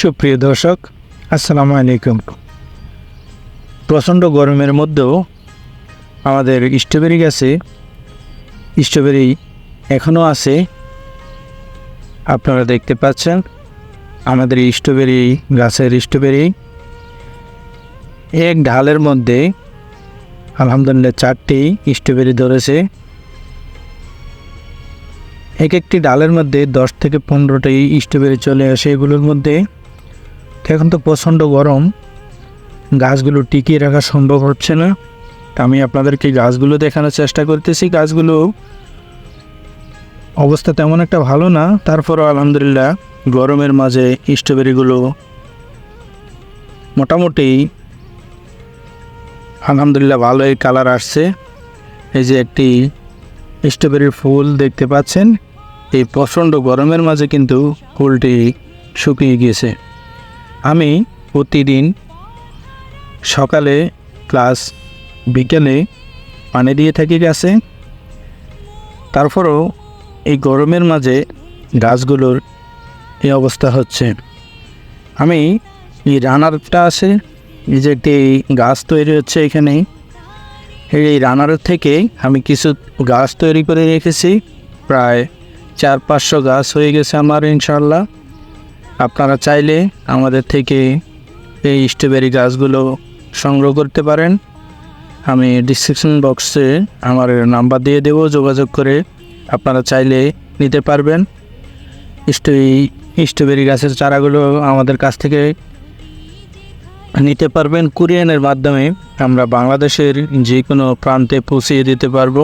সুপ্রিয় দর্শক, আসসালামু আলাইকুম। প্রচণ্ড গরমের মধ্যেও আমাদের স্ট্রবেরি গাছে, স্ট্রবেরি এখনও আছে। আপনারা দেখতে পাচ্ছেন, আমাদের স্ট্রবেরি, গাছের স্ট্রবেরি এক ঢালের মধ্যে আলহামদুলিল্লাহ চারটি স্ট্রবেরি ধরেছে। এক একটি ডালের মধ্যে দশ থেকে পনেরোটি স্ট্রবেরি চলে আসে এগুলোর মধ্যে। তো এখন তো প্রচণ্ড গরম। গাছগুলো টিকিয়ে রাখা সম্ভব হচ্ছে না। তা আমি আপনাদেরকে গাছগুলো দেখানোর চেষ্টা করতেছি। গাছগুলো অবস্থা তেমন একটা ভালো না। তারপরও আলহামদুলিল্লাহ গরমের মাঝে স্ট্রবেরিগুলো মোটামুটি আলহামদুলিল্লাহ ভালোই কালার আসছে। এই যে একটি স্ট্রবেরির ফুল দেখতে পাচ্ছেন। এই প্রচণ্ড গরমের মাঝে কিন্তু ফুলটি শুকিয়ে গিয়েছে। আমি প্রতিদিন সকালে ক্লাস বিকেলে পানি দিয়ে থাকি গাছে। তারপরও এই গরমের মাঝে গাছগুলোর এই অবস্থা হচ্ছে। আমি এই রানারটা আছে, এই যে একটি গাছ তৈরি হচ্ছে এখানে। এই রানারের থেকে আমি কিছু গাছ তৈরি করে রেখেছি। প্রায় চার পাঁচশো গাছ হয়ে গেছে আমার ইনশাল্লাহ আপনারা চাইলে আমাদের থেকে এই স্ট্রবেরি গাছগুলো সংগ্রহ করতে পারেন। আমি ডিসক্রিপশন বক্সে আমার নাম্বার দিয়ে দেবো, যোগাযোগ করে আপনারা চাইলে নিতে পারবেন। স্ট্রবেরি গাছের চারাগুলো আমাদের কাছ থেকে নিতে পারবেন। কুরিয়ানের মাধ্যমে আমরা বাংলাদেশের যে কোনো প্রান্তে পৌঁছিয়ে দিতে পারব।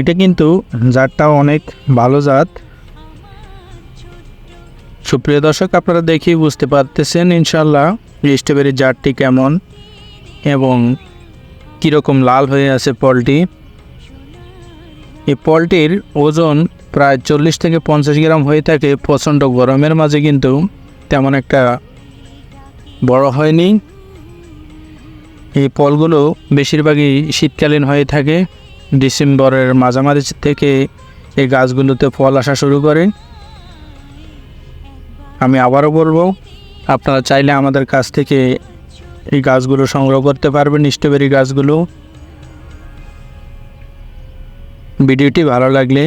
এটা কিন্তু জাতটাও অনেক ভালো জাত। সুপ্রিয় দর্শক, আপনারা দেখেই বুঝতে পারতেছেন ইনশাল্লাহ এই স্ট্রবেরির জাতটি কেমন এবং কীরকম লাল হয়ে আছে ফলটি এই ফলটির ওজন প্রায় চল্লিশ থেকে পঞ্চাশ গ্রাম হয়ে থাকে। প্রচণ্ড গরমের মাঝে কিন্তু তেমন একটা বড় হয়নি। এই ফলগুলো বেশিরভাগই শীতকালীন হয়ে থাকে। ডিসেম্বরের মাঝামাঝি থেকে এই গাছগুলোতে ফল আসা শুরু করে। আমি আবারও বলব, আপনারা চাইলে আমাদের কাছ থেকে এই গাছগুলো সংগ্রহ করতে পারবেন, স্ট্রবেরি গাছগুলো। ভিডিওটি ভালো লাগলে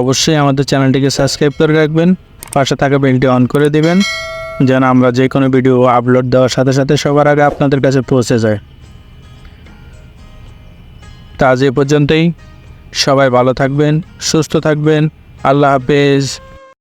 অবশ্যই আমাদের চ্যানেলটিকে সাবস্ক্রাইব করে রাখবেন, পাশে থাকা বেলটি অন করে দিবেন, যেন আমরা যে কোনো ভিডিও আপলোড দেওয়ার সাথে সাথে সবার আগে আপনাদের কাছে পৌঁছে যায়। তা আজ এ পর্যন্তই। সবাই ভালো থাকবেন, সুস্থ থাকবেন। আল্লাহ হাফেজ।